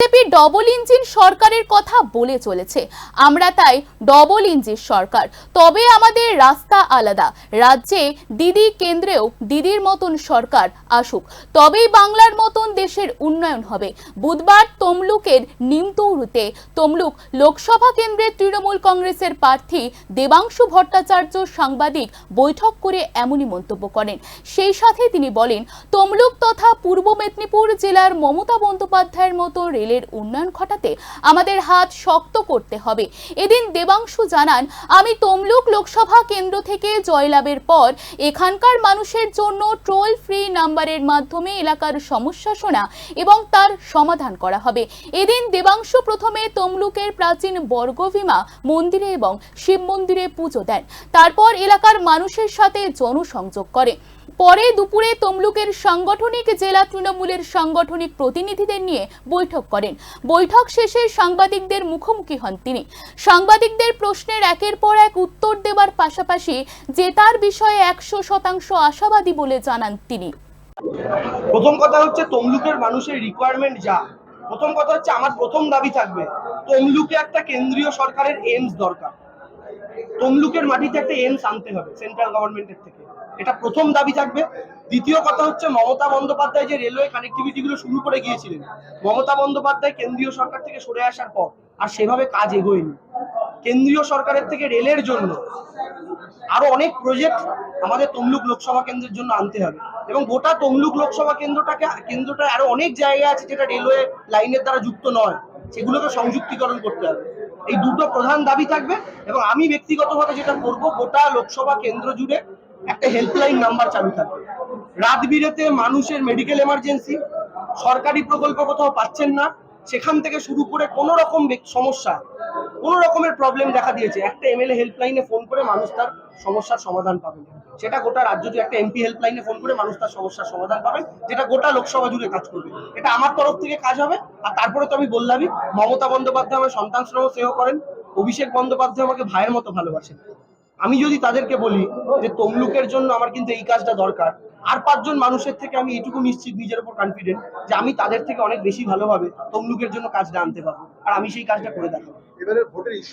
BJP double engine সরকারের কথা বলে চলেছে। আমরা তাই ডবল ইঞ্জিন সরকার। তবে আমাদের রাস্তা আলাদা। রাজ্যে দিদি কেন্দ্রেও দিদির মতন সরকার আসুক। তবেই বাংলার মতন দেশের উন্নয়ন হবে। বুধবার তমলুকের নিমতৌরুতে তমলুক লোকসভা কেন্দ্রের তৃণমূল কংগ্রেসের প্রার্থী দেবাংশু ভট্টাচার্য সাংবাদিক বৈঠক করে এমনই মন্তব্য করেন। সেই সাথে তিনি বলেন, তমলুক তথা পূর্ব মেদিনীপুর জেলার মমতা বন্দ্যোপাধ্যায়ের মতো রেলের উন্নয়ন ঘটাতে আমাদের হাত শক্ত করতে হবে। এদিন দেবাংশু জানান, আমি তমলুক লোকসভা কেন্দ্র থেকে জয়লাভের পর এখানকার মানুষের জন্য টোল ফ্রি নাম্বারের মাধ্যমে এলাকার সমস্যা শোনা এবং তার সমাধান করা হবে। এদিন দেবাংশু প্রথমে তমলুকের প্রাচীন বর্গভীমা মন্দিরে এবং শিব মন্দিরে পুজো দেন। তারপর এলাকার মানুষের সাথে জনসংযোগ করে। পরে দুপুরে তমলুকের সাংগঠনিক জেলা তৃণমূলের সাংগঠনিক প্রতিনিধিদের নিয়ে বৈঠক করেন। বৈঠক শেষে সাংবাদিকদের মুখোমুখি হন তিনি। সাংবাদিকদের প্রশ্নের একের পর এক উত্তর দেওয়ার পাশাপাশি জেতার বিষয়ে একশো শতাংশ আশাবাদী বলে জানান তিনি। প্রথম কথা হচ্ছে তমলুকের মানুষের রিকোয়ারমেন্ট যা। প্রথম কথা হচ্ছে আমার প্রথম দাবি থাকবে, তমলুকে একটা কেন্দ্রীয় সরকারের এইমস দরকার। তমলুকের মাটিতে একটা এইমস আনতে হবে সেন্ট্রাল গভর্নমেন্টের থেকে। এটা প্রথম দাবি থাকবে। দ্বিতীয় কথা হচ্ছে, মমতা বন্দ্যোপাধ্যায় যে রেলওয়ে কানেক্টিভিটি গুলো শুরু করে গিয়েছিলেন, মমতা বন্দ্যোপাধ্যায় কেন্দ্রীয় সরকার থেকে সরে আসার পর আর সেভাবে কাজ এগোয়নি। কেন্দ্রীয় সরকারের থেকে রেলের জন্য আরও অনেক প্রজেক্ট আমাদের তমলুক লোকসভা কেন্দ্রের জন্য আনতে হবে। এবং গোটা তমলুক লোকসভা কেন্দ্রটাকে কেন্দ্রটা আরও অনেক জায়গা আছে যেটা রেলওয়ে লাইনের দ্বারা যুক্ত নয়। সেগুলোকে সংযুক্তিকরণ করতে হবে। এই দুটো প্রধান দাবি থাকবে এবং আমি ব্যক্তিগতভাবে যেটা করব, গোটা লোকসভা কেন্দ্র জুড়ে একটা হেল্পলাইন নাম্বার চালু থাকবে। রাত বিরেতে মানুষের মেডিকেল এমার্জেন্সি সরকারি প্রকল্প কোথাও পাচ্ছেন না, সেখান থেকে শুরু করে কোনো রকম সমস্যা কোনো রকমের প্রবলেম দেখা দিয়েছে। একটা এমএলএ হেল্পলাইনে ফোন করে মানুষ তার সমস্যার সমাধান পাবে। সেটা গোটা রাজ্য জুড়ে একটা এমপি হেল্পলাইনে ফোন করে মানুষ তার সমস্যার সমাধান পাবে, যেটা গোটা লোকসভা জুড়ে কাজ করবে। এটা আমার তরফ থেকে কাজ হবে, আর তারপরে তো আমি বললামই, মমতা বন্দ্যোপাধ্যায় আমার সন্তান স্নেহ করেন, অভিষেক বন্দ্যোপাধ্যায় আমাকে ভাইয়ের মতো ভালোবাসেন। আমি যদি তাদেরকে বলি যে তমলুকের জন্য আমার কিন্তু এই কাজটা দরকার, আর পাঁচজন মানুষের থেকে আমি এটুকু নিশ্চিত নিজের উপর কনফিডেন্ট যে আমি তাদের থেকে অনেক বেশি ভালোভাবে তমলুকের জন্য কাজটা আনতে পারব, আর আমি সেই কাজটা করে দেখাবো। এবারে ভোটের